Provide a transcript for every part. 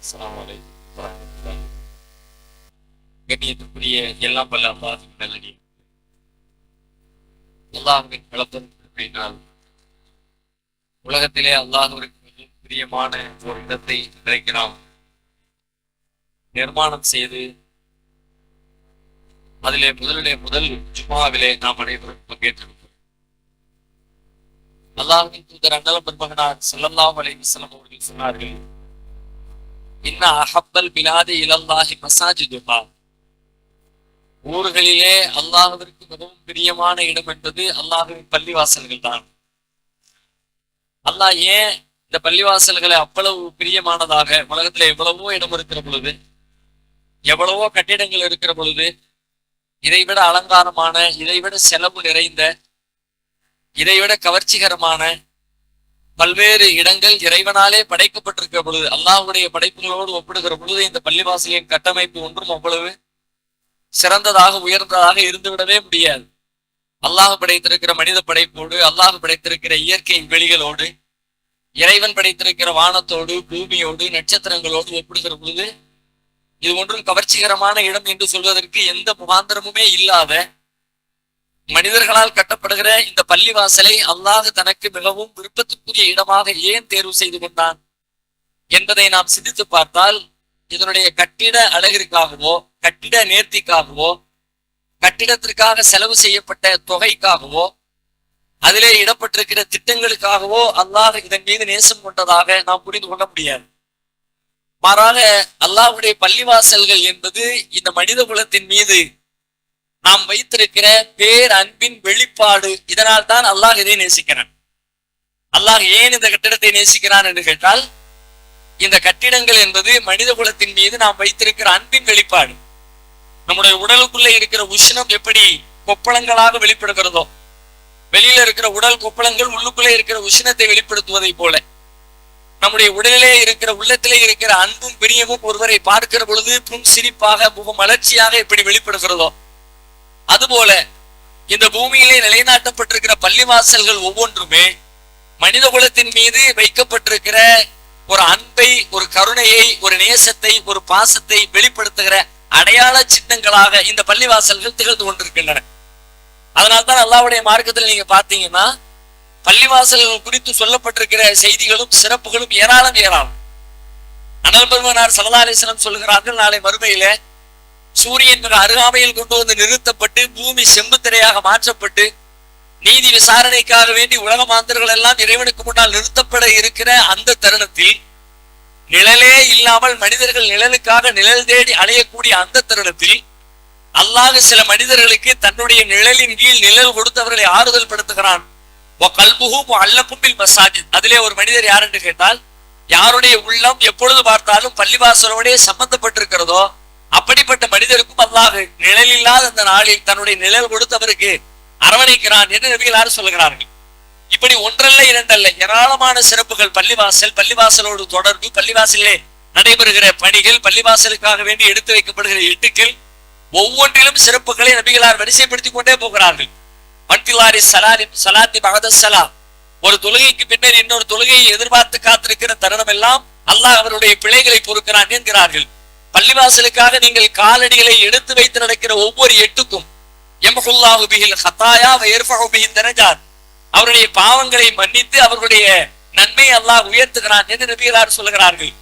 அஸ்ஸலாமு அலைக்கும் வரஹ்மத்துல்லாஹி. கண்ணியத்துக்குரிய எல்லாம் வல்ல அல்லாஹ் நல்லடி அல்லாஹுவின் கலப்பதினால் உலகத்திலே அல்லாஹுவிற்கு பிரியமான ஒரு இடத்தை இன்றைக்கு நாம் நிர்மாணம் செய்து அதிலே முதலிலே முதல் ஜுமாவிலே நாம் அனைவரும் பங்கேற்றிருக்கிறோம் அல்லாஹின் தூதர் அண்ணலம் பெருமகனார் செல்லல்லாம் அலைஹி வஸல்லம் அவர்கள் சொன்னார்கள் இன்ன அஹப்பல் பிலாதி இலல்லாஹி மசாஜிதுஹா. ஊர்களிலே அல்லாஹுவிற்கு மிகவும் பிரியமான இடம் என்பது அல்லாஹுவின் பள்ளிவாசல்கள் தான். அல்லாஹ் ஏன் இந்த பள்ளிவாசல்களை அவ்வளவு பிரியமானதாக உலகத்துல எவ்வளவோ இடம் இருக்கிற பொழுது எவ்வளவோ கட்டிடங்கள் இருக்கிற பொழுது இதைவிட அலங்காரமான இதைவிட செலவு நிறைந்த இதைவிட கவர்ச்சிகரமான பல்வேறு இடங்கள் இறைவனாலே படைக்கப்பட்டிருக்கிற பொழுது அல்லாஹுடைய படைப்புகளோடு ஒப்பிடுகிற பொழுது இந்த பள்ளிவாசலின் கட்டமைப்பு ஒன்றும் அவ்வளவு சிறந்ததாக உயர்ந்ததாக இருந்துவிடவே முடியாது. அல்லாஹ் படைத்திருக்கிற மனித படைப்போடு அல்லாஹ் படைத்திருக்கிற இயற்கை வெளிகளோடு இறைவன் படைத்திருக்கிற வானத்தோடு பூமியோடு நட்சத்திரங்களோடு ஒப்பிடுகிற பொழுது இது ஒன்றும் கவர்ச்சிகரமான இடம் என்று சொல்வதற்கு எந்த முகாந்திரமுமே இல்லாத மனிதர்களால் கட்டப்படுகிற இந்த பள்ளிவாசலை அல்லாஹ் தனக்கு மிகவும் விருப்பத்துக்குரிய இடமாக ஏன் தேர்வு செய்து கொண்டான் என்பதை நாம் சிந்தித்து பார்த்தால் இதனுடைய கட்டிட அழகிற்காகவோ கட்டிட நேர்த்திக்காகவோ கட்டிடத்திற்காக செலவு செய்யப்பட்ட தொகைக்காகவோ அதிலே இடப்பட்டிருக்கிற திட்டங்களுக்காகவோ அல்லாஹ் இதன் மீது நேசம் கொண்டதாக நாம் புரிந்து கொள்ள முடியாது. மாறாக அல்லாஹ்வுடைய பள்ளிவாசல்கள் என்பது இந்த மனித குலத்தின் மீது நாம் வைத்திருக்கிற பேர் அன்பின் வெளிப்பாடு இதனால் தான் அல்லாஹ் இதை நேசிக்கிறான். அல்லாஹ் ஏன் இந்த கட்டிடத்தை நேசிக்கிறான் என்று கேட்டால் இந்த கட்டிடங்கள் என்பது மனித குலத்தின் மீது நாம் வைத்திருக்கிற அன்பின் வெளிப்பாடு. நம்முடைய உடலுக்குள்ள இருக்கிற உஷ்ணம் எப்படி கொப்பளங்களாக வெளிப்படுகிறதோ வெளியில இருக்கிற உடல் கொப்பளங்கள் உள்ளுக்குள்ளே இருக்கிற உஷ்ணத்தை வெளிப்படுத்துவதை போல நம்முடைய உடலிலே இருக்கிற உள்ளத்திலே இருக்கிற அன்பும் பிரியமும் ஒருவரை பார்க்கிற பொழுது புன் சிரிப்பாக முகம் மலர்ச்சியாக எப்படி வெளிப்படுகிறதோ அதுபோல இந்த பூமியிலே நிலைநாட்டப்பட்டிருக்கிற பள்ளிவாசல்கள் ஒவ்வொன்றுமே மனித குலத்தின் மீது வைக்கப்பட்டிருக்கிற ஒரு அன்பை ஒரு கருணையை ஒரு நேசத்தை ஒரு பாசத்தை வெளிப்படுத்துகிற அடையாள சின்னங்களாக இந்த பள்ளிவாசல்கள் திகழ்ந்து கொண்டிருக்கின்றன. அதனால்தான் அல்லாவுடைய மார்க்கத்தில் நீங்க பாத்தீங்கன்னா பள்ளிவாசல்கள் குறித்து சொல்லப்பட்டிருக்கிற செய்திகளும் சிறப்புகளும் ஏராளம் ஏராளம். அனல் பெருமனார் சரதாலேசனம் சொல்கிறார்கள் சொல்லுகிறார்கள் நாளை மறுமையில சூரியன் அருகாமையில் கொண்டு வந்து நிறுத்தப்பட்டு பூமி செம்புத்திரையாக மாற்றப்பட்டு நீதி விசாரணைக்காக வேண்டி உலக மாந்தர்கள் எல்லாம் இறைவனுக்கு முன்னால் நிறுத்தப்பட இருக்கிற அந்த தருணத்தில் நிழலே இல்லாமல் மனிதர்கள் நிழலுக்காக நிழல் தேடி அலையக்கூடிய அந்த தருணத்தில் அல்லாஹ் சில மனிதர்களுக்கு தன்னுடைய நிழலின் கீழ் நிழல் கொடுத்தவர்களை ஆறுதல் படுத்துகிறான். அல்லப்பும்பில் மசாஜித். அதிலே ஒரு மனிதர் யார் என்று கேட்டால் யாருடைய உள்ளம் எப்பொழுது பார்த்தாலும் பள்ளிவாசலோடே சம்பந்தப்பட்டிருக்கிறதோ அப்படிப்பட்ட மனிதருக்கும் அல்லாஹ் நிழல் இல்லாத அந்த நாளில் தன்னுடைய நிழல் கொடுத்தவருக்கு அரவணைக்கிறான் என்று நபிகளார் சொல்கிறார்கள் இப்படி ஒன்றல்ல இரண்டல்ல ஏராளமான சிறப்புகள் பள்ளிவாசல் பள்ளிவாசலோடு தொடர்பு பள்ளிவாசலிலே நடைபெறுகிற பணிகள் பள்ளிவாசலுக்காக வேண்டி எடுத்து வைக்கப்படுகிற இட்டுக்கள் ஒவ்வொன்றிலும் சிறப்புகளை நபிகளார் வரிசைப்படுத்திக் கொண்டே போகிறார்கள். மட்டிலாரி சலாரி சலாத்தி பகதசலா ஒரு தொழுகைக்கு பின்னர் இன்னொரு தொழுகையை எதிர்பார்த்து காத்திருக்கிற தருணம் எல்லாம் அல்லாஹ் அவருடைய பிழைகளை பொறுக்கிறான் என்கிறார்கள். பள்ளிவாசலுக்காக நீங்கள் காலடிகளை எடுத்து வைத்து நடக்கிற ஒவ்வொரு எட்டுக்கும் எமகுல்லாஹு பிஹில் ஹத்தாயா வயர்ஃபஹு பிஹின் அவருடைய பாவங்களை மன்னித்து அவர்களுடைய நன்மை அல்லாஹ் உயர்த்துகிறான் என்று நபிகளார் சொல்லுகிறார்கள்.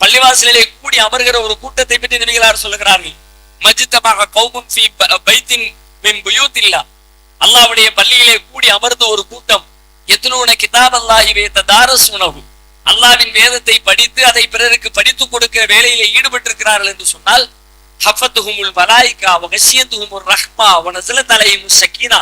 பள்ளிவாசலிலே கூடி அமர்கிற ஒரு கூட்டத்தை பற்றி நபிகளார் சொல்லுகிறார்கள். மஜித்தமாக கௌமும் ஃபி பைத்தின் மின் புயூத்தில்லா. அல்லாஹ்வுடைய பள்ளியிலே கூடி அமர்ந்த ஒரு கூட்டம் எத்தனூன கிதாப் அல்லாஹி வேத்த தாரஸ் உணவு அல்லாவின் வேதத்தை படித்து அதை பிறருக்கு படித்துக் கொடுக்கிற வேலையில ஈடுபட்டிருக்கிறார்கள் என்று சொன்னால் ஹஃபத்துஹுமுல் மலாய்கா வகசியத்துஹுமுர் ரஹ்மா வனசில தலையும் சக்கீனா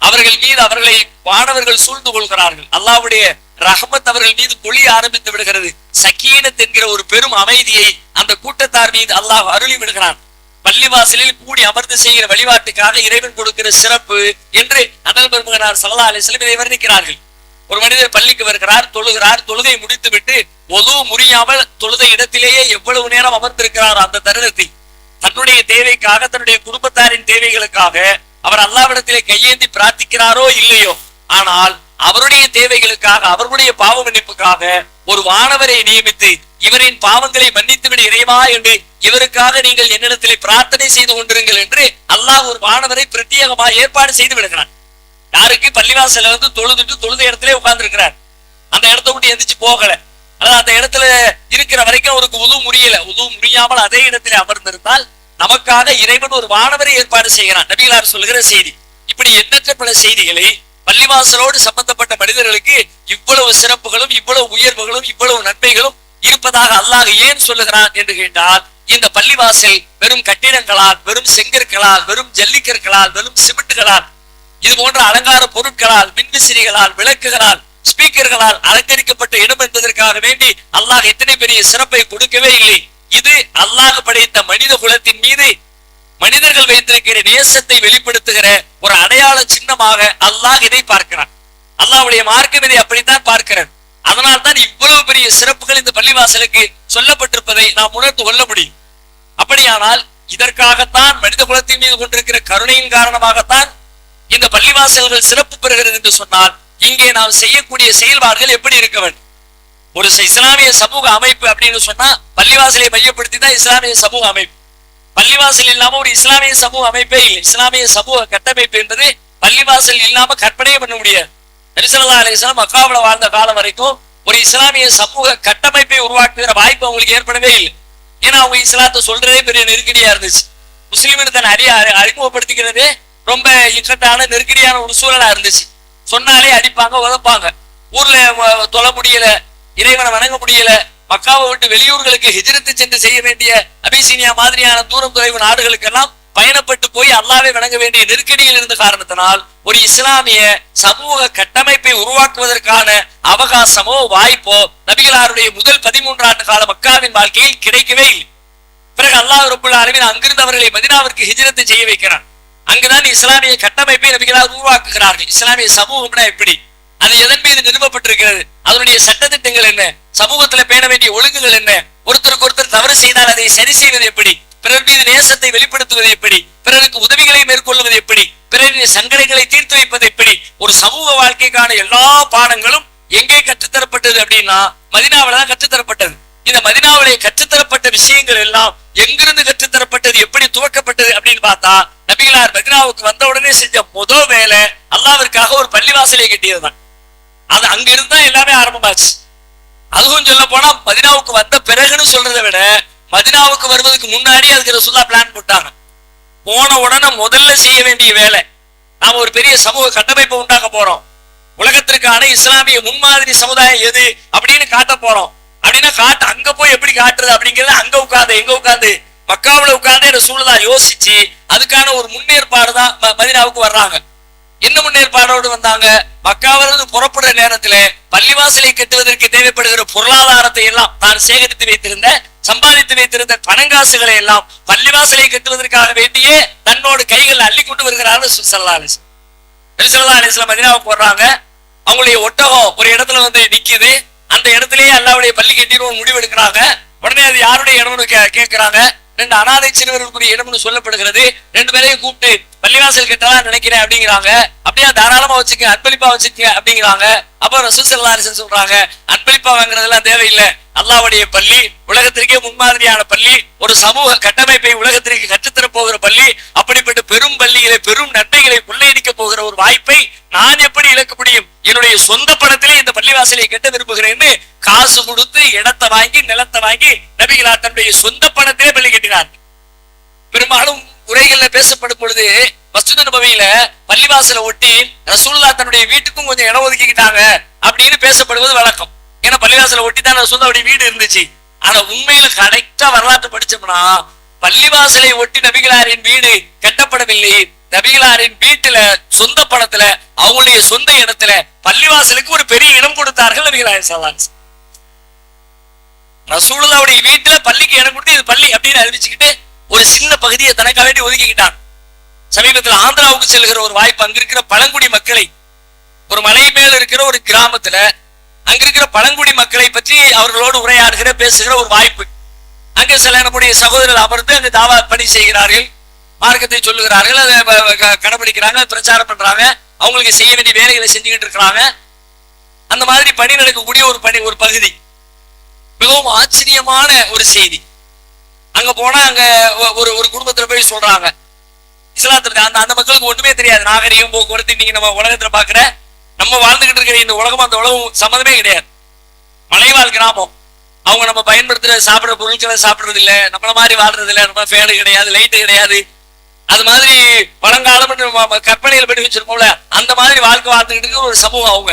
அவர்கள் மீது அவர்களை மாணவர்கள் சூழ்ந்து கொள்கிறார்கள். அல்லாவுடைய ரஹமத் அவர்கள் மீது பொழிய ஆரம்பித்து விடுகிறது. சக்கீனத் என்கிற ஒரு பெரும் அமைதியை அந்த கூட்டத்தார் மீது அல்லாஹ் அருளி விடுகிறான். பள்ளிவாசலில் கூடி அமர்ந்து செய்கிற வழிபாட்டுக்காக இறைவன் கொடுக்கிற சிறப்பு என்று அனல் பெருமகனார் சல்லா அலிஸ்லம் இதை வர்ணிக்கிறார்கள். ஒரு மனிதர் பள்ளிக்கு வருகிறார் தொழுகிறார் தொழுகை முடித்து விட்டு ஒது முறியாமல் தொழுத இடத்திலேயே எவ்வளவு நேரம் அமர்ந்திருக்கிறார் அந்த தருணத்தில் தன்னுடைய தேவைக்காக தன்னுடைய குடும்பத்தாரின் தேவைகளுக்காக அவர் அல்லாவிடத்திலே கையேந்தி பிரார்த்திக்கிறாரோ இல்லையோ? ஆனால் அவருடைய தேவைகளுக்காக அவர்களுடைய பாவ மன்னிப்புக்காக ஒரு வானவரை நியமித்து இவரின் பாவங்களை மன்னித்துவிட இறைவா என்று இவருக்காக நீங்கள் என்னிடத்திலே பிரார்த்தனை செய்து கொண்டிருங்கள் என்று அல்லாஹ் ஒரு வானவரை பிரத்யேகமா ஏற்பாடு செய்து விடுகிறான். யாருக்கு? பள்ளிவாசல வந்து தொழுதுட்டு தொழுத இடத்துல உட்கார்ந்து இருக்கிறார் அந்த இடத்த விட்டு எந்திரிச்சு போகல. அதாவது அந்த இடத்துல இருக்கிற வரைக்கும் அவருக்கு உது முறியல உது முறியாமல் அதே இடத்துல அமர்ந்திருந்தால் நமக்காக இறைவன் ஒரு வானவரை ஏற்பாடு செய்கிறான். நபிகளார் சொல்லுகிற செய்தி. இப்படி எண்ணற்ற பல செய்திகளை பள்ளிவாசலோடு சம்பந்தப்பட்ட மனிதர்களுக்கு இவ்வளவு சிறப்புகளும் இவ்வளவு உயர்வுகளும் இவ்வளவு நன்மைகளும் இருப்பதாக அல்லாஹ் ஏன் சொல்லுகிறான் என்று கேட்டால் இந்த பள்ளிவாசல் வெறும் கட்டிடங்களால் வெறும் செங்கற்களால் வெறும் ஜல்லிக்கற்களால் வெறும் சிமெண்ட்டுகளால் இது போன்ற அலங்கார பொருட்களால் மின்விசிறிகளால் விளக்குகளால் ஸ்பீக்கர்களால் அலங்கரிக்கப்பட்ட இடம் என்பதற்காக வேண்டி அல்லாஹ் எத்தனை பெரிய சிறப்பை கொடுக்கவே இல்லை. இது அல்லாஹ் படைத்த மனித குலத்தின் மீது மனிதர்கள் வைத்திருக்கிற நேசத்தை வெளிப்படுத்துகிற ஒரு அடையாள சின்னமாக அல்லாஹ் இதை பார்க்கிறான். அல்லாஹுடைய மார்க்கம் இதை அப்படித்தான் பார்க்கிறது. அதனால் தான் இவ்வளவு பெரிய சிறப்புகள் இந்த பள்ளிவாசலுக்கு சொல்லப்பட்டிருப்பதை நாம் உணர்ந்து கொள்ள முடியும். அப்படியானால் இதற்காகத்தான் மனித குலத்தின் மீது கொண்டிருக்கிற கருணையின் காரணமாகத்தான் இந்த பள்ளிவாசல்கள் சிறப்பு பெறுகிறது என்று சொன்னால் இங்கே நாம் செய்யக்கூடிய செயல்பாடுகள் எப்படி இருக்க வேண்டும்? ஒரு இஸ்லாமிய சமூக அமைப்பு அப்படின்னு சொன்னா பள்ளிவாசலை மையப்படுத்தி தான் இஸ்லாமிய சமூக அமைப்பு. பள்ளிவாசல் இல்லாம ஒரு இஸ்லாமிய சமூக அமைப்பே இல்லை. இஸ்லாமிய சமூக கட்டமைப்பு என்பது பள்ளிவாசல் இல்லாம கற்பனையே பண்ண முடியாது. நபிசல்லா அலிஸ்லாம் மக்காவுல வாழ்ந்த காலம் வரைக்கும் ஒரு இஸ்லாமிய சமூக கட்டமைப்பை உருவாக்குகிற வாய்ப்பு அவங்களுக்கு ஏற்படவே இல்லை. ஏன்னா அவங்க இஸ்லாத்தை சொல்றதே பெரிய நெருக்கடியா இருந்துச்சு. முஸ்லிம்னு தன் அறிய அறிமுகப்படுத்திக்கிறதே ரொம்ப இக்கட்டான நெருக்கடியான ஒரு சூழலா இருந்துச்சு. சொன்னாலே அடிப்பாங்க உதப்பாங்க. ஊர்ல தொலை முடியல இறைவனை வணங்க முடியல மக்காவை விட்டு வெளியூர்களுக்கு ஹிஜரத்து சென்று செய்ய வேண்டிய அபிசீனியா மாதிரியான தூரம் தொலைவு நாடுகளுக்கெல்லாம் பயணப்பட்டு போய் அல்லாவை வணங்க வேண்டிய நெருக்கடியில் இருந்த காரணத்தினால் ஒரு இஸ்லாமிய சமூக கட்டமைப்பை உருவாக்குவதற்கான அவகாசமோ வாய்ப்போ நபிகளாருடைய முதல் பதிமூன்று ஆண்டு கால மக்காவின் வாழ்க்கையில் கிடைக்கவே இல்லை. பிறகு அல்லாஹ் ரப்புல் ஆலமீன் அங்கிருந்து அவர்களை மதினாவிற்கு ஹிஜரத்து செய்ய வைக்கிறான். அங்குதான் இஸ்லாமிய கட்டமைப்பை நபிகளால் உருவாக்குகிறார்கள். இஸ்லாமிய சமூகம்னா எப்படி அது எதன் மீது நிறுவப்பட்டிருக்கிறது? அதனுடைய சட்டத்திட்டங்கள் என்ன? சமூகத்துல பேண வேண்டிய ஒழுங்குகள் என்ன? ஒருத்தருக்கு ஒருத்தர் தவறு செய்தால் அதை சரி செய்வது எப்படி? பிறர் மீது நேசத்தை வெளிப்படுத்துவது எப்படி? பிறருக்கு உதவிகளை மேற்கொள்வது எப்படி? பிறரின் சங்கடங்களை தீர்த்து வைப்பது எப்படி? ஒரு சமூக வாழ்க்கைக்கான எல்லா பாடங்களும் எங்கே கற்றுத்தரப்பட்டது அப்படின்னா மதினாவில தான் கற்றுத்தரப்பட்டது. இந்த மதினாவிலே கற்றுத்தரப்பட்ட விஷயங்கள் எல்லாம் எங்கிருந்து கற்று தரப்பட்டது எப்படி துவக்கப்பட்டது அப்படின்னு பார்த்தா நபிகளார் மதினாவுக்கு வந்த உடனே செஞ்ச முதல் வேலை அல்லாவிற்காக ஒரு பள்ளிவாசலை கட்டியதுதான். அது அங்க இருந்தா எல்லாமே ஆரம்பமாச்சு. அதுவும் சொல்ல போனா மதினாவுக்கு வந்த பிறகுன்னு சொல்றதை விட மதினாவுக்கு வருவதற்கு முன்னாடி அதுக்கு ரசூல்லா பிளான் போட்டாங்க. போன உடனே முதல்ல செய்ய வேண்டிய வேலை நாம ஒரு பெரிய சமூக கட்டமைப்பை உண்டாக்க போறோம். உலகத்திற்கான இஸ்லாமிய முன்மாதிரி சமுதாயம் எது அப்படின்னு காட்ட போறோம். அப்படின்னா காட்டு அங்க போய் எப்படி காட்டுறது அப்படிங்கறது அங்க உட்காந்து எங்க உட்காந்து மக்காவுல உட்கார்ந்து என்ன சூழலா யோசிச்சு அதுக்கான ஒரு முன்னேற்பாடு தான் வர்றாங்க. என்ன முன்னேற்பாடோடு வந்தாங்க? மக்காவிலிருந்து புறப்படுற நேரத்துல பள்ளிவாசலை கட்டுவதற்கு தேவைப்படுகிற பொருளாதாரத்தை எல்லாம் தான் சேகரித்து வைத்திருந்த சம்பாதித்து வைத்திருந்த பணங்காசுகளை எல்லாம் பள்ளிவாசலை கட்டுவதற்காக வேண்டியே தன்னோடு கைகள் அள்ளி கொண்டு வருகிறார்கள் சுசல்லா நபிசல்லா அலிஸ்லாம் மதினாவுக்கு வர்றாங்க. அவங்களுடைய ஒட்டகம் ஒரு இடத்துல வந்து நிக்குது. அந்த இடத்திலேயே அல்லாவுடைய பள்ளி கட்டின்னு முடிவு எடுக்கிறாங்க உடனே அது யாருடைய இடம்னு கேட்கிறாங்க. ரெண்டு அனாதை சிறுவர்களுக்குரிய இடம்னு சொல்லப்படுகிறது. ரெண்டு பேரையும் கூப்பிட்டு பள்ளிவாசல் கட்டலாம் நினைக்கிறேன் அப்படிங்கிறாங்க. அப்படியே தாராளமா வச்சுக்க அன்பளிப்பா வச்சுக்க அப்படிங்கிறாங்க. அப்ப ரசூசல்லாரிசன் சொல்றாங்க அன்பளிப்பா வாங்குறதெல்லாம் தேவையில்லை. அல்லாவுடைய பள்ளி உலகத்திற்கே முன்மாதிரியான பள்ளி ஒரு சமூக கட்டமைப்பை உலகத்திற்கு கற்றுத்தர போகிற பள்ளி அப்படிப்பட்ட பெரும் பள்ளிகளை பெரும் நன்மைகளை கொள்ளையடிக்க போகிற ஒரு வாய்ப்பை நான் என்னுடைய சொந்த பணத்திலே இந்த பள்ளிவாசலை கட்ட விரும்புகிறேன்னு காசு கொடுத்து இடத்தை வாங்கி நிலத்தை வாங்கி நபிகளா தன்னுடைய சொந்த பணத்திலே பள்ளி கட்டினார். பெரும்பாலும் உரைகள்ல பேசப்படும் பொழுது மஸ்ஜித் நபவியில பள்ளிவாசலை ஒட்டி ரசூல்லா தன்னுடைய வீட்டுக்கும் கொஞ்சம் இடம் ஒதுக்கிக்கிட்டாங்க அப்படின்னு பேசப்படுவது வழக்கம். ஏன்னா பள்ளிவாசலை ஒட்டி தான் ரசூல்லாவுடைய வீடு இருந்துச்சு. ஆனா உண்மையில கரெக்டா வரலாற்று படிச்சோம்னா பள்ளிவாசலை ஒட்டி நபிகளாரின் வீடு கட்டப்படவில்லை. நபிகளாரின் வீட்டுல சொந்த பணத்துல அவங்களுடைய சொந்த இடத்துல பள்ளிவாசலுக்கு ஒரு பெரிய இடம் கொடுத்தார்கள் நபிகளாரின் சலான் ரசூலுல்லாவுடைய வீட்டுல பள்ளிக்கு இடம் கொடுத்து இது பள்ளி அப்படின்னு அறிவிச்சுக்கிட்டு ஒரு சின்ன பகுதியை தனக்காக வேண்டி ஒதுக்கிக்கிட்டான் சமீபத்தில் ஆந்திராவுக்கு செல்கிற ஒரு வாய்ப்பு அங்க இருக்கிற பழங்குடி மக்களை ஒரு மலை மேல இருக்கிற ஒரு கிராமத்துல அங்க இருக்கிற பழங்குடி மக்களை பற்றி அவர்களோடு உரையாடுகிற பேசுகிற ஒரு வாய்ப்பு. அங்க சில நம்முடைய சகோதரர்கள் அமர்ந்து அங்கு தாவா பணி செய்கிறார்கள். மார்க்கத்தை சொல்லுகிறார்கள் அதை க- கடைபிடிக்கிறாங்க பிரச்சாரம் பண்றாங்க அவங்களுக்கு செய்ய வேண்டிய வேலைகளை செஞ்சுக்கிட்டு இருக்கிறாங்க. அந்த மாதிரி பணி நடக்கக்கூடிய ஒரு பணி ஒரு பகுதி. மிகவும் ஆச்சரியமான ஒரு செய்தி. அங்க போனா அங்க ஒ- ஒரு ஒரு குடும்பத்துல போய் சொல்றாங்க. இஸ்லாத்துல அந்த அந்த மக்களுக்கு ஒண்ணுமே தெரியாது. நாகரிகம் போக்குவரத்து இன்னைக்கு நம்ம உலகத்துல பாக்குற நம்ம வாழ்ந்துகிட்டு இருக்கிற இந்த உலகம் அந்த உலகம் சம்மந்தமே கிடையாது. மலைவாழ் கிராமம். அவங்க நம்ம பயன்படுத்துற சாப்பிடுற பொருட்களை சாப்பிடுறது இல்லை. நம்மள மாதிரி வாழ்றது இல்லை. நம்ம ஃபேனு கிடையாது லைட்டு கிடையாது. அது மாதிரி பழங்காலம் கற்பனையில் பண்ணி வச்சிருக்கோம்ல அந்த மாதிரி வாழ்க்கை வாழ்ந்துகிட்டு ஒரு சமூகம் அவங்க.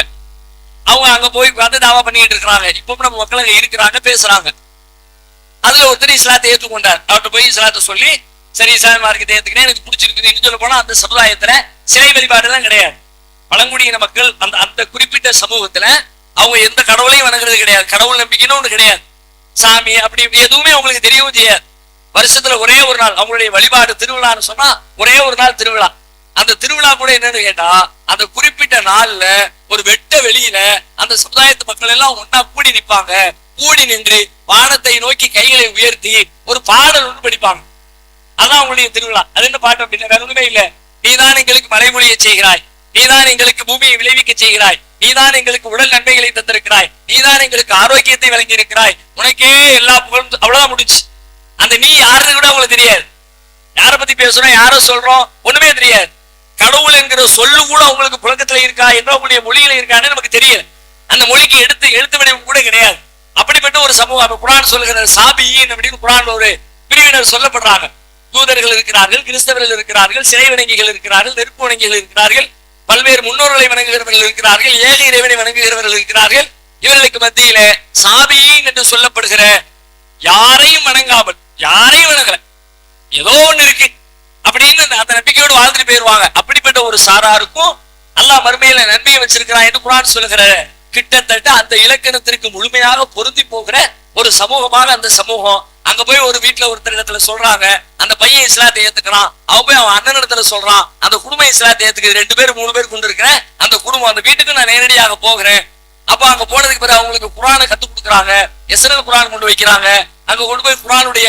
அவங்க அங்க போய் உட்காந்து தாவா பண்ணிட்டு இருக்கிறாங்க. இப்பவும் நம்ம மக்கள் அங்க இருக்கிறாங்க பேசுறாங்க. அதுல ஒருத்தர் இஸ்லாத்தை ஏற்றுக்கொண்டார் அவர்கிட்ட போய் இஸ்லாத்தை சொல்லி சரி இஸ்லாமிய மார்க்கத்தை ஏத்துக்கிறேன் எனக்கு பிடிச்சிருக்குது இன்னும் சொல்ல போனா அந்த சமுதாயத்துல சிலை வழிபாடு எல்லாம் கிடையாது. பழங்குடியின மக்கள் அந்த அந்த குறிப்பிட்ட சமூகத்துல அவங்க எந்த கடவுளையும் வணங்குறது கிடையாது. கடவுள் நம்பிக்கைன்னு ஒண்ணு கிடையாது. சாமி அப்படி இப்படி எதுவுமே அவங்களுக்கு தெரியவும் செய்யாது. வருஷத்துல ஒரே ஒரு நாள் அவங்களுடைய வழிபாடு திருவிழான்னு சொன்னா ஒரே ஒரு நாள் திருவிழா. அந்த திருவிழா கூட என்னன்னு கேட்டா அந்த குறிப்பிட்ட நாள்ல ஒரு வெட்ட வெளியில அந்த சமுதாயத்து மக்கள் எல்லாம் ஒன்னா கூடி நிப்பாங்க. கூடி நின்று வானத்தை நோக்கி கைகளை உயர்த்தி ஒரு பாடல் ஒன்று படிப்பாங்க. அதான் அவங்களுடைய திருவிழா. அது என்ன பாட்டு அப்படின்னா வேற ஒண்ணுமே இல்ல. நீதான் எங்களுக்கு மலைமொழியை செய்கிறாய். நீதான் எங்களுக்கு பூமியை விளைவிக்க செய்கிறாய். நீதான் எங்களுக்கு உடல் நன்மைகளை தந்திருக்கிறாய். நீதான் எங்களுக்கு ஆரோக்கியத்தை வழங்கி இருக்கிறாய் உனக்கே எல்லா புகழும் அவ்வளவுதான் முடிச்சு அந்த நீ யாருன்னு கூட அவங்களுக்கு தெரியாது. யாரை பத்தி பேசுறோம் யார சொல்றோம் ஒண்ணுமே தெரியாது. கடவுள் என்கிற சொல்லு கூட உங்களுக்கு புழக்கத்துல இருக்கா என்ன உங்களுடைய மொழியில இருக்கான்னு நமக்கு தெரியல. அந்த மொழிக்கு எடுத்து எழுத்து வடிவம் கூட கிடையாது. அப்படிப்பட்ட ஒரு சமூகம் அப்ப குரான் சொல்லுகிற சாபியின் அப்படின்னு குரான் ஒரு பிரிவினர் சொல்லப்படுறாங்க. தூதர்கள் இருக்கிறார்கள் கிறிஸ்தவர்கள் இருக்கிறார்கள் சிறை வணங்கிகள் இருக்கிறார்கள் நெருப்பு வணங்கிகள் இருக்கிறார்கள் பல்வேறு முன்னோர்களை வணங்குகிறவர்கள் இருக்கிறார்கள் ஏக இறைவனை வணங்குகிறவர்கள் இருக்கிறார்கள். இவர்களுக்கு மத்தியில சாபியின் என்று சொல்லப்படுகிற யாரையும் வணங்காமல் யாரையும் வணங்கல ஏதோ ஒண்ணு இருக்கு. அப்படின்னு அந்த- நம்பிக்கையோடு வாழ்ந்துட்டு போயிருவாங்க. அப்படிப்பட்ட ஒரு சாராருக்கும் அல்லாஹ் மறுமையில நன்மையை வச்சிருக்கிறான் என்று குரான் சொல்லுகிற கிட்டத்தட்ட அந்த இலக்கணத்திற்கு முழுமையாக பொருந்தி போகிற ஒரு சமூகமாக அந்த சமூகம். அங்க போய் ஒரு வீட்டுல ஒருத்தர் இடத்துல சொல்றாங்க. அந்த பையன் இஸ்லாத்தை ஏத்துக்கிறான். அவன் போய் அவன் அண்ணன் இடத்துல சொல்றான். அந்த குடும்பம் இஸ்லாத்தை ஏத்துக்குது. ரெண்டு பேர் மூணு பேர் கொண்டு இருக்கிறேன் அந்த குடும்பம். அந்த வீட்டுக்கு நான் நேரடியாக போகிறேன். அப்ப அங்க போனதுக்கு பிறகு அவங்களுக்கு குரானை கத்து கொடுக்குறாங்க. எஸ்என்எல் குரான் கொண்டு வைக்கிறாங்க. அங்க கொண்டு போய் குரானுடைய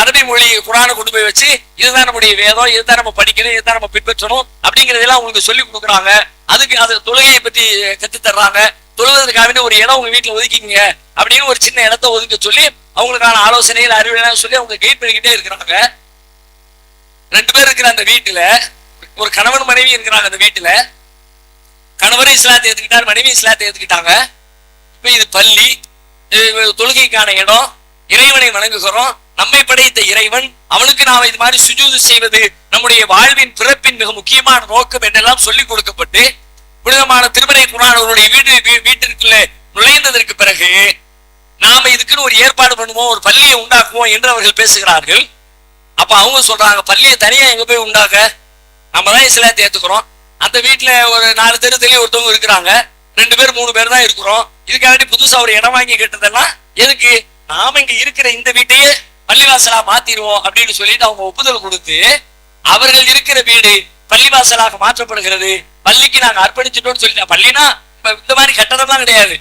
அரபி மொழி குரானை கொண்டு போய் வச்சு இதுதான் நம்முடைய வேதம் இதுதான் நம்ம படிக்கணும் இதுதான் நம்ம பின்பற்றணும் அப்படிங்கறதெல்லாம் உங்களுக்கு சொல்லி கொடுக்குறாங்க. அதுக்கு அது தொழுகையை பத்தி கத்து தர்றாங்க தொழுவதற்காக ஒரு இடம் உங்க வீட்டுல ஒதுக்கிங்க அப்படின்னு ஒரு சின்ன இடத்த ஒதுக்க சொல்லி அவங்களுக்கான ஆலோசனைகள் அறிவுரைலாம் சொல்லி அவங்க கைட் பண்ணிக்கிட்டே இருக்கிறாங்க. ரெண்டு பேர் இருக்கிற அந்த வீட்டுல ஒரு கணவன் மனைவி இருக்கிறாங்க அந்த வீட்டுல. கணவரும் இஸ்லாத்தை ஏத்துக்கிட்டார் மனைவி இஸ்லாத்தை ஏத்துக்கிட்டாங்க. இப்ப இது பள்ளி இது தொழுகைக்கான இடம். இறைவனை வணங்குகிறோம். நம்மை படைத்த இறைவன் அவனுக்கு நாம் இது மாதிரி சுஜூது செய்வது நம்முடைய வாழ்வின் பிறப்பின் மிக முக்கியமான நோக்கம் என்றெல்லாம் சொல்லிக் கொடுக்கப்பட்டு புனிதமான திருமலை குரான் அவருடைய வீடு வீ- வீட்டிற்குள்ளே நுழைந்ததற்கு பிறகு நாம இதுக்குன்னு ஒரு ஏற்பாடு பண்ணுவோம் ஒரு பள்ளியை உண்டாக்குவோம் என்று அவர்கள் பேசுகிறார்கள். அப்ப அவங்க சொல்றாங்க பள்ளியை தனியா எங்க போய் உண்டாக்க? நம்ம தான் இஸ்லாத்தை ஏத்துக்கிறோம். அந்த வீட்டுல ஒரு நாலு தெரு தெளிவு ஒருத்தவங்க இருக்கிறாங்க. ரெண்டு பேர் மூணு பேர் தான் இருக்கிறோம். இதுக்காண்டி புதுசா ஒரு இடம் வாங்கி கேட்டதெல்லாம் எதுக்கு? நாம இங்க இருக்கிற இந்த வீட்டையே பள்ளிவாசலா மாத்திடுவோம் அப்படின்னு சொல்லிட்டு அவங்க ஒப்புதல் கொடுத்து அவர்கள் இருக்கிற வீடு பள்ளிவாசலாக மாற்றப்படுகிறது. பள்ளிக்கு நாங்க அர்ப்பணிச்சிட்டோம்னு சொல்லிட்டு பள்ளினா இந்த மாதிரி கட்டடம்லாம் கிடையாது.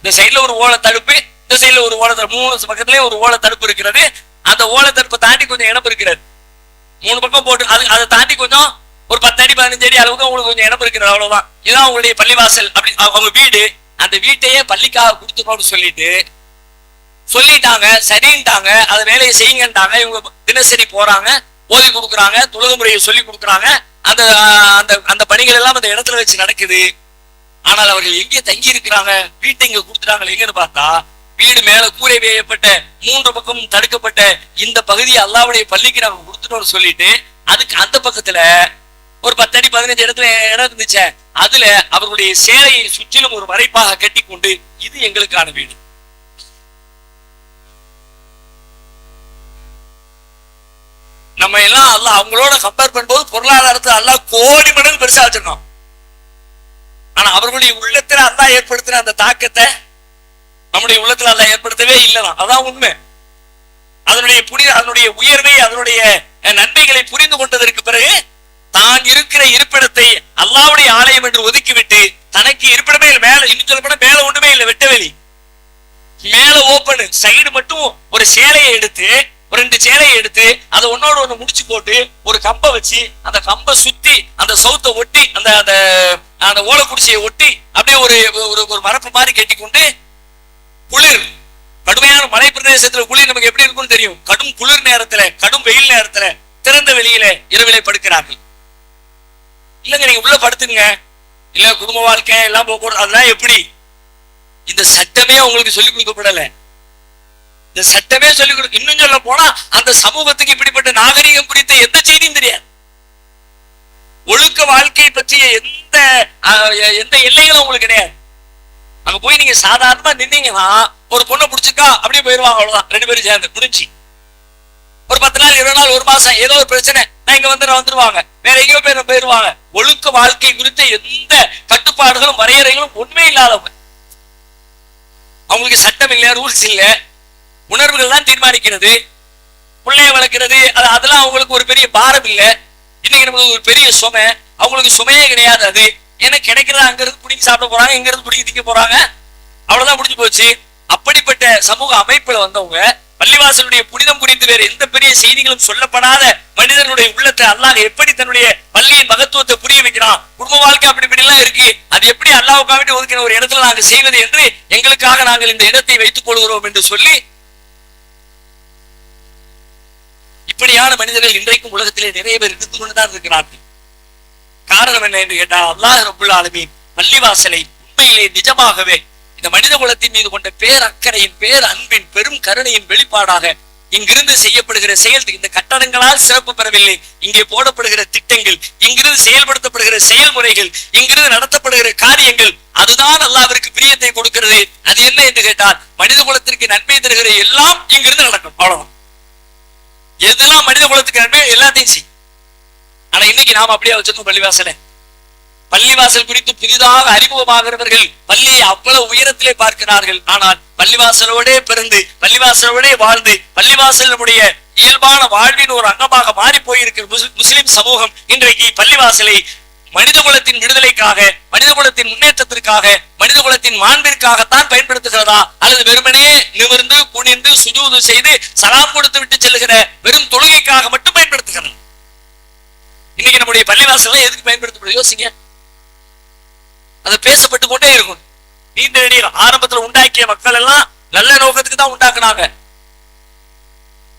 இந்த சைடுல ஒரு ஓலை தடுப்பு இந்த சைடுல ஒரு ஓலை தடுப்பு மூணு பக்கத்துலயே ஒரு ஓலை தடுப்பு இருக்கிறது. அந்த ஓலை தடுப்பை தாண்டி கொஞ்சம் இடம் இருக்கிறது. மூணு பக்கம் போட்டு அது அதை தாண்டி கொஞ்சம் ஒரு பத்து அடி பதினஞ்சு அடி அளவுக்கு உங்களுக்கு கொஞ்சம் இடம் இருக்கிறது அவ்வளவுதான். இதுதான் அவங்களுடைய பள்ளிவாசல். அப்படி அவங்க வீடு அந்த வீட்டையே பள்ளிக்காக கொடுத்துக்கணும்னு சொல்லிட்டு சொல்லிட்டாங்க சரின்ட்டாங்க அதை வேலையை செய்யுங்கன்ட்டாங்க இவங்க தினசரி போறாங்க போதை கொடுக்குறாங்க தொழுது முறையை சொல்லி கொடுக்குறாங்க அந்த அந்த அந்த பணிகள் எல்லாம் அந்த இடத்துல வச்சு நடக்குது. ஆனால் அவர்கள் எங்கே தங்கி இருக்கிறாங்க வீட்டை இங்க கொடுத்துட்டாங்க எங்கன்னு பார்த்தா வீடு மேல கூரை வேயப்பட்ட மூன்று பக்கமும் தடுக்கப்பட்ட இந்த பகுதியை அல்லாவுடைய பள்ளிக்கு நாங்க கொடுத்துட்டோம்னு சொல்லிட்டு அதுக்கு அந்த பக்கத்துல ஒரு பத்து அடி பதினஞ்சு இடத்துல இடம் இருந்துச்சே. அதுல அவர்களுடைய சேலையை சுற்றிலும் ஒரு மறைப்பாக கட்டி கொண்டு இது எங்களுக்கான வீடு. நம்ம எல்லாம் அல்லாஹ் அவங்களோட கம்பேர் பண்ணும்போது பொருளாதாரத்தை அல்லா கோடி மடங்கு பெருசா வச்சிருக்கோம் ஆனா அவர்களுடைய உள்ளத்துல அல்லா ஏற்படுத்தின அந்த தாக்கத்தை நம்முடைய உள்ளத்துல அல்லா ஏற்படுத்தவே இல்லைதான். அதான் உண்மை. அதனுடைய புனித அதனுடைய உயர்வை அதனுடைய நன்மைகளை புரிந்து கொண்டதற்கு பிறகு தான் இருக்கிற இருப்பிடத்தை அல்லாவுடைய ஆலயம் என்று ஒதுக்கிவிட்டு தனக்கு இருப்பிடமே இல்லை மேல இன்னும் சொல்லப்போனா மேல ஒண்ணுமே இல்லை வெட்டவெளி. மேல ஓப்பனு சைடு மட்டும் ஒரு சேலையை எடுத்து ஒரு ரெண்டு சேலையை எடுத்து அதை ஒன்னோட ஒண்ணு முடிச்சு போட்டு ஒரு கம்பை வச்சு அந்த கம்பை சுத்தி அந்த சவுத்தை ஒட்டி அந்த அந்த அந்த ஓலை குடிசையை ஒட்டி அப்படியே ஒரு ஒரு ஒரு மரப்பு மாதிரி கட்டிக்கொண்டு குளிர். கடுமையான மலை பிரதேசத்துல குளிர் நமக்கு எப்படி இருக்கும்னு தெரியும். கடும் குளிர் நேரத்துல கடும் வெயில் நேரத்துல திறந்த வெளியில இரவிலே படுக்கிறார்கள். இல்லங்க நீங்க உள்ள படுத்துங்க. இல்ல குடும்ப வாழ்க்கை எல்லாம் போக்குவரத்து அதெல்லாம் எப்படி? இந்த சட்டமே உங்களுக்கு சொல்லிக் கொடுக்கப்படலை. இந்த சட்டமே சொல்லிக் கொடுக்கும் இன்னும் சொல்ல போனா அந்த சமூகத்துக்கு இப்படிப்பட்ட நாகரிகம் குறித்த எந்த செய்தியும் தெரியாது. ஒழுக்க வாழ்க்கை பற்றிய எந்த எந்த எல்லைகளும் உங்களுக்கு கிடையாது. அங்க போய் நீங்க சாதாரணமா நின்னீங்கன்னா ஒரு பொண்ணை பிடிச்சிருக்கா அப்படியே போயிருவாங்க அவ்வளவுதான். ரெண்டு பேரும் சேர்ந்து முடிஞ்சு. ஒரு பத்து நாள் இருபது நாள் ஒரு மாசம் ஏதோ ஒரு பிரச்சனை. நான் இங்க வந்து வந்துருவாங்க. வேற எங்கேயோ பேர் போயிருவாங்க. ஒழுக்க வாழ்க்கை குறித்த எந்த கட்டுப்பாடுகளும் வரையறைகளும் உண்மை இல்லாதவங்க. அவங்களுக்கு சட்டம் இல்லை ரூல்ஸ் இல்ல. உணர்வுகள் தான் தீர்மானிக்கிறது. பிள்ளைய வளர்க்கிறது. அது அதெல்லாம் அவங்களுக்கு ஒரு பெரிய பாரம் இல்ல. இன்னைக்கு நமக்கு ஒரு பெரிய சுமை. அவங்களுக்கு சுமையே கிடையாது அது. ஏன்னா கிடைக்கிறத அங்கிருந்து பிடிங்கி சாப்பிட போறாங்க இங்கிருந்து பிடிங்கி திங்க போறாங்க. அவ்வளவுதான் முடிஞ்சு போச்சு. அப்படிப்பட்ட சமூக அமைப்புல வந்தவங்க பள்ளிவாசலுடைய புனிதம் குறித்து வேறு எந்த பெரிய செய்திகளும் சொல்லப்படாத மனிதனுடைய உள்ளத்தை அல்லாஹ் எப்படி தன்னுடைய பள்ளியின் மகத்துவத்தை புரிய வைக்கிறான்? குடும்ப வாழ்க்கை அப்படி இப்படி எல்லாம் இருக்கு. அது எப்படி அல்லாவுக்காக வேண்டி ஒதுக்கிற ஒரு இடத்துல நாங்க செய்வது என்று எங்களுக்காக நாங்கள் இந்த இடத்தை வைத்துக் கொள்கிறோம் என்று சொல்லி இப்படியான மனிதர்கள் இன்றைக்கும் உலகத்திலே நிறைய பேர் இருந்து கொண்டுதான் இருக்கிறார்கள். காரணம் என்ன என்று கேட்டால் அல்லாஹ் ரபுல் ஆலமீன் பள்ளிவாசலை உண்மையிலே நிஜமாகவே இந்த மனித குலத்தின் மீது கொண்ட பேர் அக்கறையின் பேர் அன்பின் பெரும் கருணையின் வெளிப்பாடாக இங்கிருந்து செய்யப்படுகிற செயல் இந்த கட்டடங்களால் சிறப்பு பெறவில்லை. இங்கே போடப்படுகிற திட்டங்கள் இங்கிருந்து செயல்படுத்தப்படுகிற செயல்முறைகள் இங்கிருந்து நடத்தப்படுகிற காரியங்கள் அதுதான் அல்லாவிற்கு பிரியத்தை கொடுக்கிறது. அது என்ன என்று கேட்டால் மனித குலத்திற்கு நன்மை தருகிற எல்லாம் இங்கிருந்து நடக்கும். அவ்வளவுதான். எதெல்லாம் மனித குலத்துக்கு நன்மை எல்லாத்தையும் செய். ஆனா இன்னைக்கு நாம அப்படியே வச்சிருக்கோம் பள்ளிவாசலை. பள்ளிவாசல் குறித்து புதிதாக அறிமுகமாகிறவர்கள் பள்ளியை அவ்வளவு உயரத்திலே பார்க்கிறார்கள். ஆனால் பள்ளிவாசலோடே பிறந்து பள்ளிவாசலோடே வாழ்ந்து பள்ளிவாசல் நம்முடைய இயல்பான வாழ்வின் ஒரு அங்கமாக மாறி போயிருக்கிற முஸ்லிம் சமூகம் இன்றைக்கு பள்ளிவாசலை மனித குலத்தின் விடுதலைக்காக மனித குலத்தின் முன்னேற்றத்திற்காக மனித குலத்தின் மாண்பிற்காகத்தான் பயன்படுத்துகிறதா? அல்லது வெறுமனே நிமிர்ந்து குனிந்து சுஜூது செய்து சலாம் கொடுத்து விட்டு செல்லுகிற வெறும் தொழுகைக்காக மட்டும் பயன்படுத்துகிறது இன்னைக்கு நம்முடைய பள்ளிவாசல் எதுக்கு பயன்படுத்தப்படுது? யோசிங்க. அது பேசப்பட்டு கொண்டே இருக்கும். நீண்ட நெடிய ஆரம்பத்துல உண்டாக்கிய மக்கள் எல்லாம் நல்ல நோக்கத்துக்கு தான் உண்டாக்குனாங்க.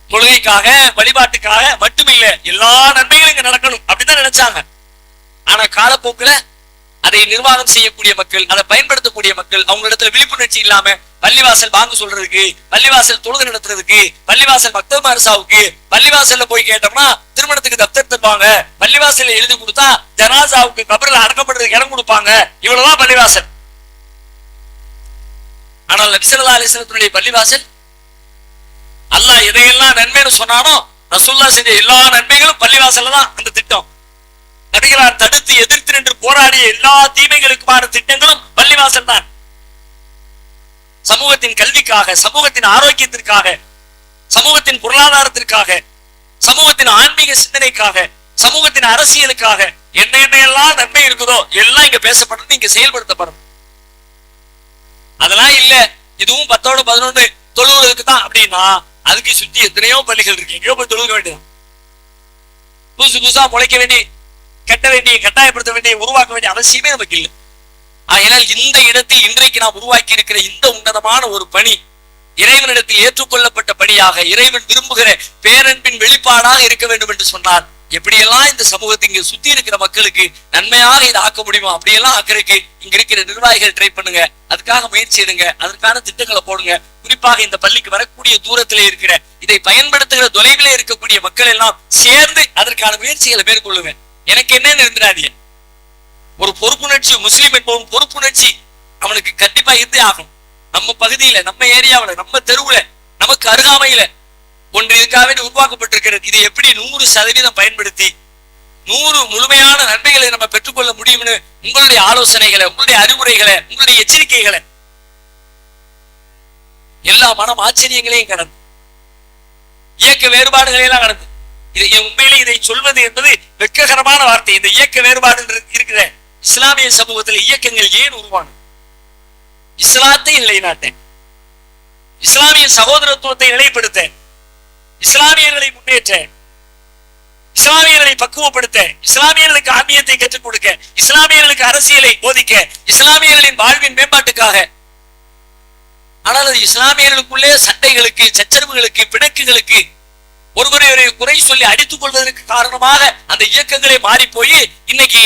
தொழுகைக்காக வழிபாட்டுக்காக மட்டுமில்ல. எல்லா நன்மைகளும் இங்க நடக்கணும். அப்படித்தான் நினைச்சாங்க. ஆனா காலப்போக்குல அதை நிர்வாகம் செய்யக்கூடிய மக்கள் அதை பயன்படுத்தக்கூடிய மக்கள் அவங்க இடத்துல விழிப்புணர்ச்சி இல்லாம பள்ளிவாசல் வாங்க சொல்றதுக்கு பள்ளிவாசல் தொழுது நடத்துறதுக்கு பள்ளிவாசல் மக்தப் அரசாவுக்கு பள்ளிவாசல்ல போய் கேட்டோம்னா திருமணத்துக்கு தப்தர் தருவாங்க. பள்ளிவாசல்ல எழுதி கொடுத்தா ஜனாசாவுக்கு கபரில் அடக்கப்படுறதுக்கு இடம் கொடுப்பாங்க. இவ்வளவுதான் பள்ளிவாசல். ஆனால் நபிசல்லா அலிஸ்லத்துடைய பள்ளிவாசல் அல்லாஹ் எதையெல்லாம் நன்மைன்னு சொன்னானோ ரசூல்லா செஞ்ச எல்லா நன்மைகளும் பள்ளிவாசல்ல தான் அந்த திட்டம். நபிகளார் தடுத்து எதிர்த்து நின்று போராடிய எல்லா தீமைகளுக்குமான திட்டங்களும் பள்ளிவாசல் தான். சமூகத்தின் கல்விக்காக சமூகத்தின் ஆரோக்கியத்திற்காக சமூகத்தின் பொருளாதாரத்திற்காக சமூகத்தின் ஆன்மீக சிந்தனைக்காக சமூகத்தின் அரசியலுக்காக என்ன என்ன எல்லாம் நன்மை இருக்குதோ எல்லாம் இங்க பேசப்படணும் இங்க செயல்படுத்தப்படும். அதெல்லாம் இல்ல. இதுவும் பத்தோட பதினொன்னு தொழுவதற்கு தான் அப்படின்னா அதுக்கு சுத்தி எத்தனையோ பள்ளிகள் இருக்கு. எங்கேயோ போய் தொழுக வேண்டியது புதுசு புதுசா முளைக்க வேண்டிய கட்ட வேண்டிய கட்டாயப்படுத்த வேண்டிய உருவாக்க வேண்டிய அவசியமே நமக்கு இல்லை. ஆகையால் இந்த இடத்தில் இன்றைக்கு நாம் உருவாக்கி இருக்கிற இந்த உன்னதமான ஒரு பணி இறைவனிடத்தில் ஏற்றுக்கொள்ளப்பட்ட பணியாக இறைவன் விரும்புகிற பேரன்பின் வெளிப்பாடாக இருக்க வேண்டும் என்று சொன்னார் எப்படியெல்லாம் இந்த சமூகத்தை இங்க சுத்தி இருக்கிற மக்களுக்கு நன்மையாக இதை ஆக்க முடியுமோ அப்படியெல்லாம் ஆக்கிறதுக்கு இங்க இருக்கிற நிர்வாகிகள் ட்ரை பண்ணுங்க அதுக்காக முயற்சி எடுங்க அதற்கான திட்டங்களை போடுங்க. குறிப்பாக இந்த பள்ளிக்கு வரக்கூடிய தூரத்திலே இருக்கிற இதை பயன்படுத்துகிற தொலைவிலே இருக்கக்கூடிய மக்கள் எல்லாம் சேர்ந்து அதற்கான முயற்சிகளை மேற்கொள்ளுங்க. எனக்கு என்னன்னு இருந்துடாதீங்க ஒரு பொறுப்புணர்ச்சி முஸ்லீம் என்பவன் பொறுப்புணர்ச்சி அவனுக்கு கண்டிப்பா இருந்தே ஆகும் நம்ம பகுதியில நம்ம ஏரியாவுல நம்ம தெருவுல நமக்கு அருகாமையில ஒன்று இதுக்காக வேண்டி உருவாக்கப்பட்டிருக்கிறது. இது எப்படி நூறு சதவீதம் பயன்படுத்தி நூறு முழுமையான நன்மைகளை நம்ம பெற்றுக்கொள்ள முடியும்னு உங்களுடைய ஆலோசனைகளை உங்களுடைய அறிவுரைகளை உங்களுடைய எச்சரிக்கைகளை எல்லா மனம் ஆச்சரியங்களையும் கடந்து இயக்க வேறுபாடுகளை எல்லாம் கடந்து இதை உண்மையிலே இதை சொல்வது என்பது வெட்ககரமான வார்த்தை. இந்த இயக்க வேறுபாடு இருக்கிற இஸ்லாமிய சமூகத்தில் இயக்கங்கள் ஏன் உருவானது? இஸ்லாத்தை நிலைநாட்ட இஸ்லாமிய சகோதரத்துவத்தை நிலைப்படுத்த இஸ்லாமியர்களை முன்னேற்ற இஸ்லாமியர்களை பக்குவப்படுத்த இஸ்லாமியர்களுக்கு ஆன்மீகத்தை கற்றுக் கொடுக்க இஸ்லாமியர்களுக்கு அரசியலை போதிக்க இஸ்லாமியர்களின் வாழ்வின் மேம்பாட்டுக்காக. ஆனால் அது இஸ்லாமியர்களுக்குள்ளே சண்டைகளுக்கு சச்சரவுகளுக்கு பிணக்குகளுக்கு ஒருவரை ஒரு குறை சொல்லி அடித்துக் கொள்வதற்கு காரணமாக அந்த இயக்கங்களே மாறி போய் இன்னைக்கு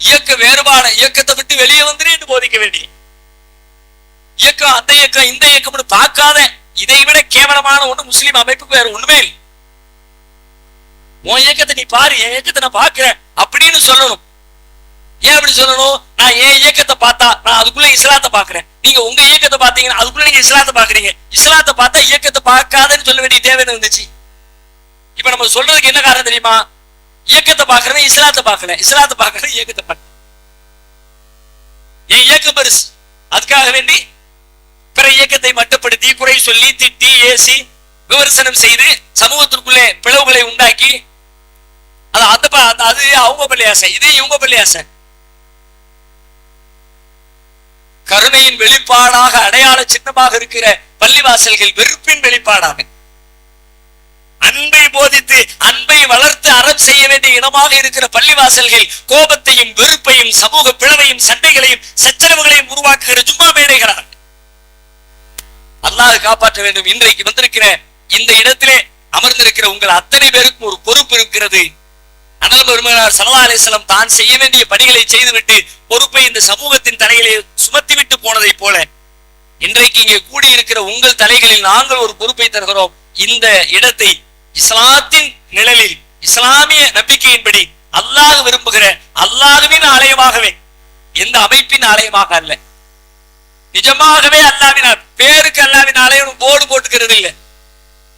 இயக்க வேறுபாடு இயக்கத்தை விட்டு வெளியே வந்துரு என்று போதிக்க வேண்டிய இயக்கம் அந்த இயக்கம் இந்த இயக்கம்னு பார்க்காத இதை விட கேவலமான ஒண்ணு முஸ்லீம் அமைப்புக்கு வேற ஒண்ணுமே இல்லை. உன் இயக்கத்தை நீ பாரு என் இயக்கத்தை நான் பாக்குறேன் அப்படின்னு சொல்லணும். ஏன் அப்படி சொல்லணும்? நான் என் இயக்கத்தை பார்த்தா நான் அதுக்குள்ள இஸ்லாத்தை பாக்குறேன் நீங்க உங்க இயக்கத்தை பாத்தீங்கன்னா அதுக்குள்ள நீங்க இஸ்லாத்தை பாக்குறீங்க இஸ்லாத்தை பார்த்தா இயக்கத்தை பார்க்காதன்னு சொல்ல வேண்டிய தேவை இருந்துச்சு இப்ப நம்ம சொல்றதுக்கு என்ன காரணம் தெரியுமா? இயக்கத்தை பாக்குறது இஸ்லாத்தை பார்க்கல இஸ்லாத்தை பார்க்கறது இயக்கத்தை பார்க்க என் இயக்கம் பெருசு. அதுக்காக வேண்டி பிற இயக்கத்தை மட்டுப்படுத்தி குறை சொல்லி திட்டி ஏசி விமர்சனம் செய்து சமூகத்திற்குள்ளே பிளவுகளை உண்டாக்கி அது அந்த அந்த- அது அவங்க பள்ளி ஆசை. இது இவங்க பள்ளி ஆசை. கருணையின் வெளிப்பாடாக அடையாள சின்னமாக இருக்கிற பள்ளிவாசல்கள் வெறுப்பின் வெளிப்பாடாக. அன்பை போதித்து அன்பை வளர்த்து அறம் செய்ய வேண்டிய இடமாக இருக்கிற பள்ளிவாசல்கள் கோபத்தையும் வெறுப்பையும் சமூக பிளவையும் சண்டைகளையும் சச்சரவுகளையும் உருவாக்குகிற ஜும்மா மேடைகிறார் அல்லாஹ் காப்பாற்ற வேண்டும். இன்றைக்கு வந்திருக்கிற இந்த இடத்திலே அமர்ந்திருக்கிற உங்கள் அத்தனை பேருக்கும் ஒரு பொறுப்பு இருக்கிறது. அனல் பெருமனார் சல்லா அலிஸ்லம் தான் செய்ய வேண்டிய பணிகளை செய்துவிட்டு பொறுப்பை இந்த சமூகத்தின் தலையிலே சுமத்திவிட்டு போனதை போல இன்றைக்கு இங்கே கூடியிருக்கிற உங்கள் தலைகளில் நாங்கள் ஒரு பொறுப்பை தருகிறோம். இந்த இடத்தை இஸ்லாத்தின் நிழலில் இஸ்லாமிய நம்பிக்கையின்படி அல்லாஹ் விரும்புகிற அல்லாஹுவின் ஆலயமாகவே எந்த அமைப்பின் ஆலயமாக அல்ல. நிஜமாகவே அல்லாவின் பேருக்கு அல்லாவின் ஆலயம் போர்டு போட்டுக்கிறது இல்லை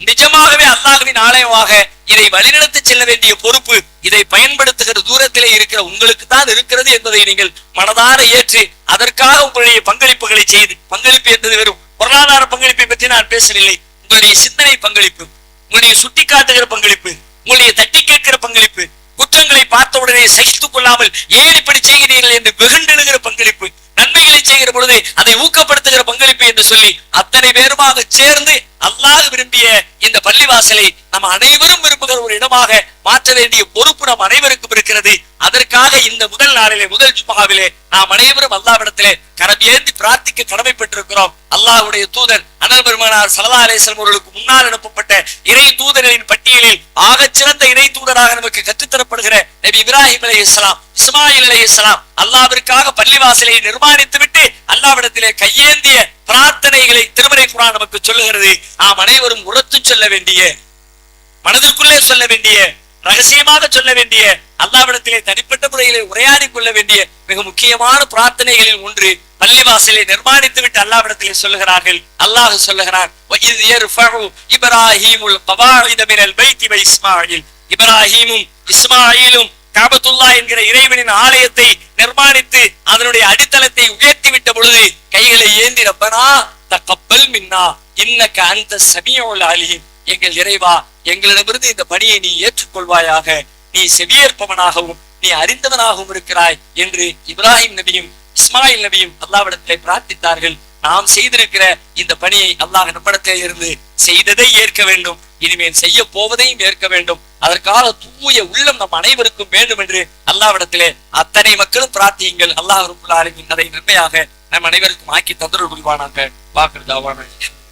நிஜமாகவே அல்லாஹ்வின் ஆலயமாக இதை வழிநடத்தி செல்ல வேண்டிய பொறுப்பு இதை பயன்படுத்துகிற தூரத்திலே இருக்கிற உங்களுக்கு தான் இருக்கிறது என்பதை நீங்கள் மனதார ஏற்று அதற்காக உங்களுடைய பங்களிப்புகளை செய்து பங்களிப்பு என்பது வெறும் பொருளாதார பங்களிப்பை பற்றி நான் பேசவில்லை. உங்களுடைய சிந்தனை பங்களிப்பு. உங்களுடைய சுட்டிக்காட்டுகிற பங்களிப்பு உங்களுடைய தட்டி கேட்கிற பங்களிப்பு குற்றங்களை பார்த்த உடனே சகித்துக் கொள்ளாமல் ஏன் இப்படி செய்கிறீர்கள் என்று வெகுண்டெழுகிற பங்களிப்பு நன்மைகளை செய்கிற பொழுது அதை ஊக்கப்படுத்துகிற பங்களிப்பு என்று சொல்லி அத்தனை பேருமாக சேர்ந்து அல்லாஹ் விரும்பிய இந்த பள்ளிவாசலை நம்ம அனைவரும் விரும்புகிற ஒரு இடமாக மாற்ற வேண்டிய பொறுப்பு நம் அனைவருக்கும் இருக்கிறது. அதற்காக இந்த முதல் நாளிலே முதல் ஜுமாவிலே நாம் அனைவரும் அல்லாவிடத்திலே கரபியேந்தி பிரார்த்திக்க கடமைப்பட்டிருக்கிறோம். அல்லாஹுடைய தூதர் அனல் பெருமானார் சலதா அலிஸ்லாம் அவர்களுக்கு முன்னால் அனுப்பப்பட்ட இறை தூதர்களின் பட்டியலில் ஆகச் சிறந்த இறை தூதராக நமக்கு கற்றுத்தரப்படுகிற நபி இப்ராஹிம் அலை இஸ்லாம் இஸ்மாயில் அலை இஸ்லாம் அல்லாவிற்காக பள்ளிவாசலை நிர்மாணித்து விட்டு அல்லாவிடத்திலே கையேந்திய பிரார்த்தனைகளை திருமறை குரான் நமக்கு சொல்லுகிறது. நாம் அனைவரும் உரத்து சொல்ல வேண்டிய மனதிற்குள்ளே சொல்ல வேண்டிய ரகசியமாக சொல்ல வேண்டிய அல்லாவிடத்திலே தனிப்பட்ட முறையிலே உரையாடி கொள்ள வேண்டிய மிக முக்கியமான பிரார்த்தனைகளில் ஒன்று பள்ளிவாசலை நிர்மாணித்து விட்டு அல்லாவிடத்திலே சொல்லுகிறார்கள். அல்லாஹ் சொல்லுகிறான் இப்ராஹிமுல் இப்ராஹிமும் இஸ்மாயிலும் காபத்துல்லா என்கிற இறைவனின் ஆலயத்தை நிர்மாணித்து அதனுடைய அடித்தளத்தை உயர்த்தி விட்ட பொழுது கைகளை ஏந்தி ரப்பனா தக்கப்பல் மின்னா இன்னக்க அந்த சமியோல் அலியும் எங்கள் இறைவா எங்களிடமிருந்து இந்த பணியை நீ ஏற்றுக்கொள்வாயாக. நீ செவியேற்பவனாகவும் நீ அறிந்தவனாகவும் இருக்கிறாய் என்று இப்ராஹிம் நபியும் இஸ்மாயில் நபியும் அல்லாவிடத்திலே பிரார்த்தித்தார்கள். நாம் செய்திருக்கிற இந்த பணியை அல்லாஹ் நம்மிடத்திலே இருந்து செய்ததை ஏற்க வேண்டும். இனிமேல் செய்ய போவதையும் ஏற்க வேண்டும். அதற்காக தூய உள்ளம் நம் அனைவருக்கும் வேண்டும் என்று அல்லாவிடத்திலே அத்தனை மக்களும் பிரார்த்தியுங்கள். அல்லாஹ் ரபுல் அதை நன்மையாக நம் அனைவருக்கும் ஆக்கி தந்தருள் புரிவானாக. வாக்குதாவான